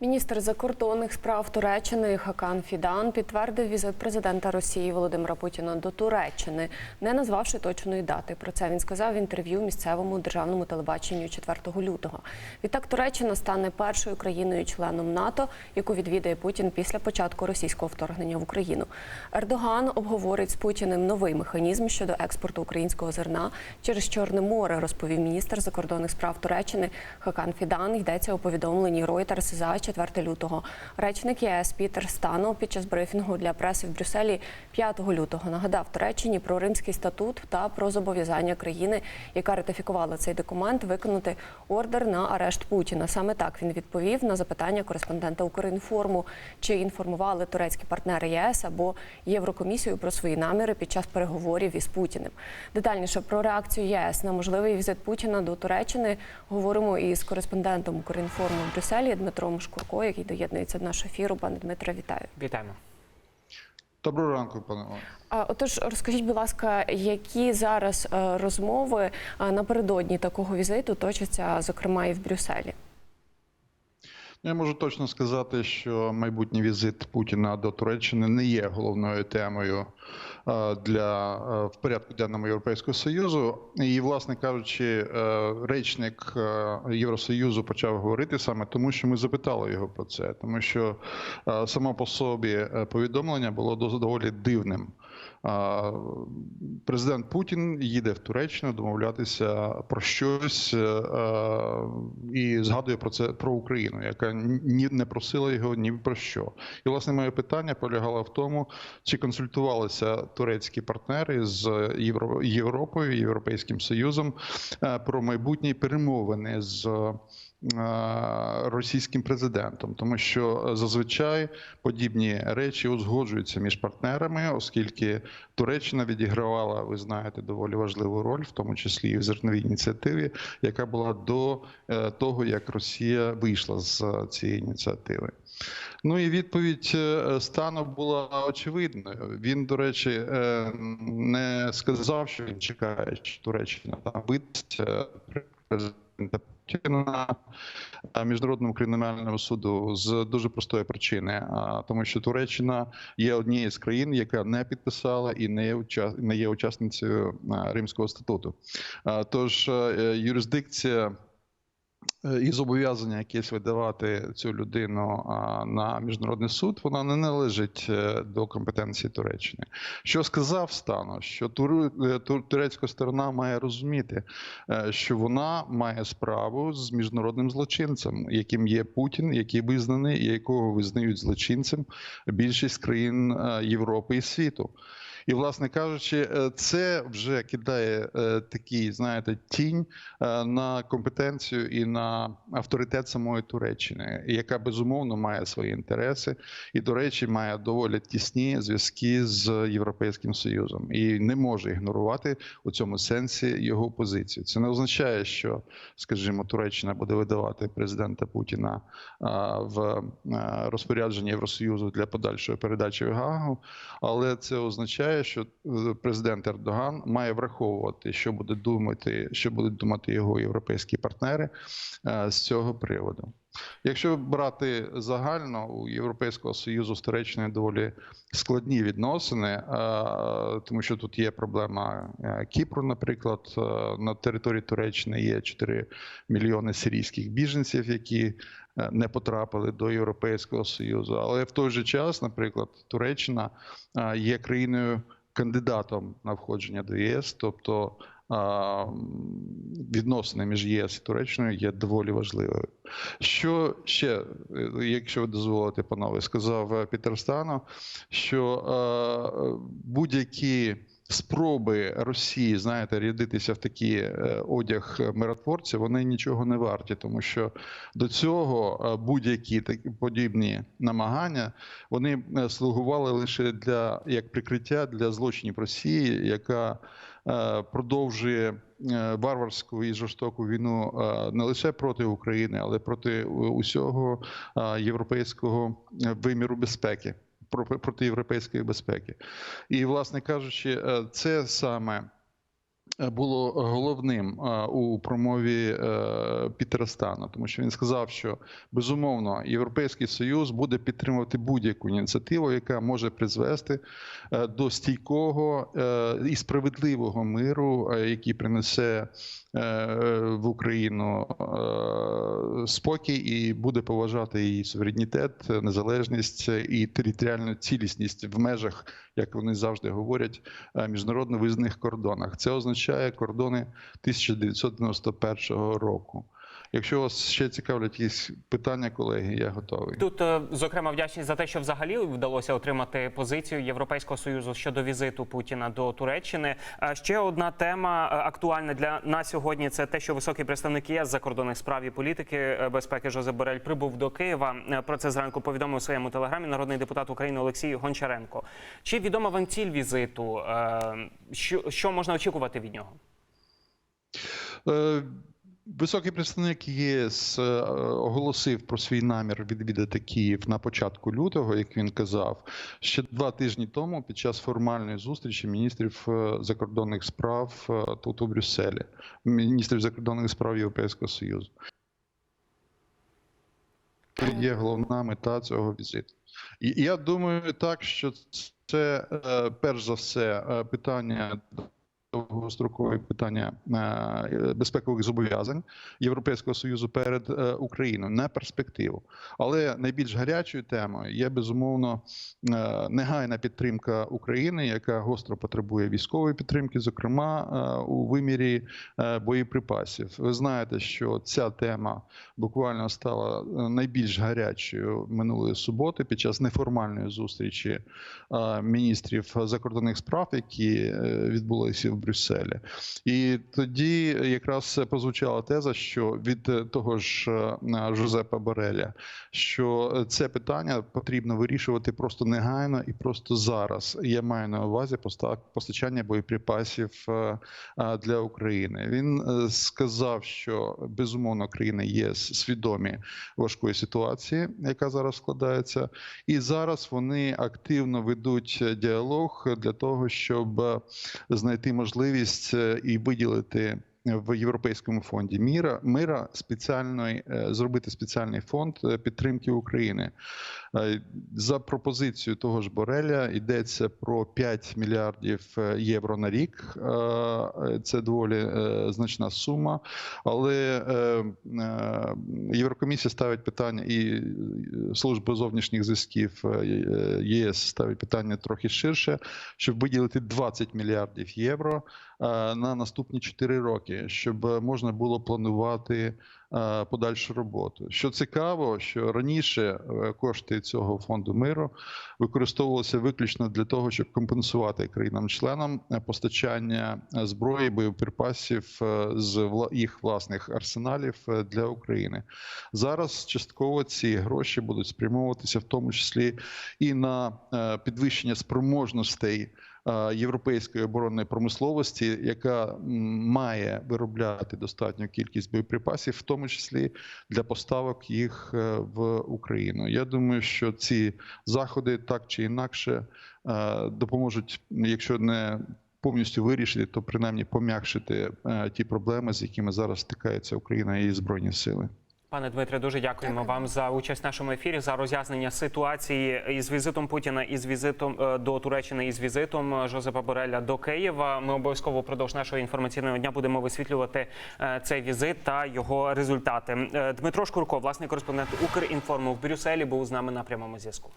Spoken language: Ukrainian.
Міністр закордонних справ Туреччини Хакан Фідан підтвердив візит президента Росії Володимира Путіна до Туреччини, не назвавши точної дати. Про це він сказав в інтерв'ю місцевому державному телебаченню 4 лютого. Відтак Туреччина стане першою країною-членом НАТО, яку відвідає Путін після початку російського вторгнення в Україну. Ердоган обговорить з Путіним новий механізм щодо експорту українського зерна через Чорне море, розповів міністр закордонних справ Туреччини Хакан Фідан. Йдеться у повідомленні Reuters за 4 лютого. Речник ЄС Пітер Станов під час брифінгу для преси в Брюсселі 5 лютого нагадав Туреччині про Римський статут та про зобов'язання країни, яка ратифікувала цей документ, виконати ордер на арешт Путіна. Саме так він відповів на запитання кореспондента Укрінформу, чи інформували турецькі партнери ЄС або Єврокомісію про свої наміри під час переговорів із Путіним. Детальніше про реакцію ЄС на можливий візит Путіна до Туреччини говоримо із кореспондентом Укрінформу в Брюсселі Дмитром Шкурко, який доєднується до нашого ефіру. Пане Дмитре, вітаю. Вітаємо. Доброго ранку, пане А, Отож, розкажіть, будь ласка, які зараз е, розмови е, напередодні такого візиту точаться, зокрема, і в Брюсселі? Я можу точно сказати, що майбутній візит Путіна до Туреччини не є головною темою для е, в порядку денному Європейського союзу. І, власне кажучи, е, речник е, Євросоюзу почав говорити саме тому, що ми запитали його про це, тому що е, само по собі е, повідомлення було доволі дивним. Президент Путін їде в Туреччину домовлятися про щось е, е, і згадує про це про Україну, яка ні не просила його ні про що. І власне моє питання полягало в тому, чи консультувалися турецькі партнери з Євро- Європою, Європейським Союзом е, про майбутні перемовини з. Е, Російським президентом, тому що зазвичай подібні речі узгоджуються між партнерами, оскільки Туреччина відігравала, ви знаєте, доволі важливу роль, в тому числі і в зерновій ініціативі, яка була до е, того, як Росія вийшла з е, цієї ініціативи. Ну і відповідь стану була очевидною. Він, до речі, не сказав, що він чекає, що Туреччина там видасть президента міжнародному кримінальному суду з дуже простої причини, а, тому що Туреччина є однією з країн, яка не підписала і не є уча- не є учасницею Римського статуту. Тож е, юрисдикція. Е, І зобов'язання якесь видавати цю людину на міжнародний суд, вона не належить е, до компетенції Туреччини. Що сказав Стану, що е, турецька сторона має розуміти, що вона має справу з міжнародним злочинцем, яким є Путін, який визнаний і якого визнають злочинцем більшість країн Європи і світу. І, власне кажучи, е, це вже кидає е, такий, знаєте, тінь е, на компетенцію і на авторитет самої Туреччини, яка безумовно має свої інтереси, і, до речі, має доволі тісні зв'язки з Європейським Союзом і не може ігнорувати у цьому сенсі його позицію. Це не означає, що, скажімо, Туреччина буде видавати президента Путіна в розпорядження Євросоюзу для подальшої передачі в Гаагу, але це означає, що е, президент Ердоган має враховувати, що буде думати, що будуть думати його європейські партнери е, з цього приводу. Якщо брати загально у Європейського союзу Туреччиною доволі складні відносини, е, тому що тут є проблема е, Кіпру, наприклад, е, на території Туреччини є 4 мільйони сирійських біженців, які не потрапили до Європейського союзу. Але в той же час, наприклад, Туреччина є країною кандидатом на входження до ЄС, тобто відносини між ЄС і Туреччиною є доволі важливою. Що ще, е, якщо ви дозволите, панове, сказав е, Пітер Стано, що е, будь-які спроби Росії, знаєте, рядитися в такий е, одяг миротворця, вони нічого не варті, тому що до цього е, будь-які такі подібні намагання вони е, слугували лише для як прикриття для злочинів Росії, яка продовжує варварську і жорстоку війну не лише проти України, але проти усього європейського виміру безпеки. Про- проти європейської безпеки, і власне кажучи, е, це саме було головним е, у промові е, Пітера Стана, тому що він сказав, що безумовно Європейський Союз буде підтримувати будь-яку ініціативу, яка може призвести е, до стійкого е, і справедливого миру, е, який принесе е, в Україну е, спокій і буде поважати її суверенітет, незалежність і територіальну цілісність в межах, як вони завжди говорять, е, міжнародно визнаних кордонах. Це означає кордони 1991 року. Якщо вас ще цікавлять якісь питання, колеги, я готовий. Тут, е, зокрема, вдячність за те, що взагалі вдалося отримати позицію Європейського союзу щодо візиту Путіна до Туреччини. Ще одна тема е, актуальна для нас сьогодні. Це те, що високий представник ЄС закордонних справ і політики е, безпеки Жозеп Борель прибув до Києва. Про це зранку повідомив у своєму телеграмі народний депутат України Олексій Гончаренко. Чи відома вам ціль візиту? Що, що можна очікувати від нього? Високий представник ЄС е, оголосив про свій намір відвідати Київ на початку лютого, як він казав, ще два тижні тому під час формальної зустрічі міністрів е, закордонних справ е, тут у Брюсселі, міністрів закордонних справ Європейського Союзу. Є головна мета цього візиту. І я думаю, так що це перш за все питання довгострокові питання е, безпекових зобов'язань Європейського союзу перед е, Україною на перспективу. Але найбільш гарячою темою є безумовно е, негайна підтримка України, яка гостро потребує військової підтримки, зокрема у вимірі боєприпасів. Ви знаєте, що ця тема буквально стала найбільш гарячою минулої суботи під час неформальної зустрічі міністрів закордонних справ, які відбулися в Брюсселі. І тоді якраз прозвучала теза, що від е, того ж е, Жозепа Бореля, що це питання потрібно вирішувати просто негайно і просто зараз. Я маю на увазі поста- постачання боєприпасів е, е, для України. Він е, сказав, що безумовно країни ЄС свідомі важкої ситуації, яка зараз складається, і зараз вони активно ведуть е, діалог для того, щоб е, знайти можливість е, і виділити в Європейському фонді міра мира спеціальної е, зробити спеціальний фонд е, підтримки України. За пропозицією того ж Бореля йдеться про 5 мільярдів е, євро на рік. Е, Це доволі е, значна сума. Але Єврокомісія ставить питання, і служба зовнішніх зв'язків ЄС ставить питання трохи ширше, щоб виділити 20 мільярдів євро на наступні 4 роки, щоб можна було планувати подальшу роботу. Що цікаво, що раніше кошти цього фонду миру використовувалися виключно для того, щоб компенсувати країнам-членам е, постачання е, зброї, боєприпасів е, з їх власних арсеналів для України. Зараз частково ці гроші будуть спрямовуватися в тому числі і на підвищення спроможностей європейської оборонної промисловості, яка має виробляти достатню кількість боєприпасів, в тому числі для поставок їх е, в Україну. Я думаю, що ці заходи так чи інакше е, допоможуть, якщо не повністю вирішити, то принаймні пом'якшити е, ті проблеми, з якими зараз стикається Україна і її збройні сили. Пане Дмитре, дуже дякуємо вам за участь в нашому ефірі, за роз'яснення ситуації із візитом Путіна, із візитом е, до Туреччини, із візитом е, Жозепа Бореля до Києва. Ми обов'язково впродовж нашого інформаційного дня будемо висвітлювати е, цей візит та його результати. Дмитро Шкурко, власний кореспондент Укрінформу в Брюсселі, був з нами на прямому зв'язку.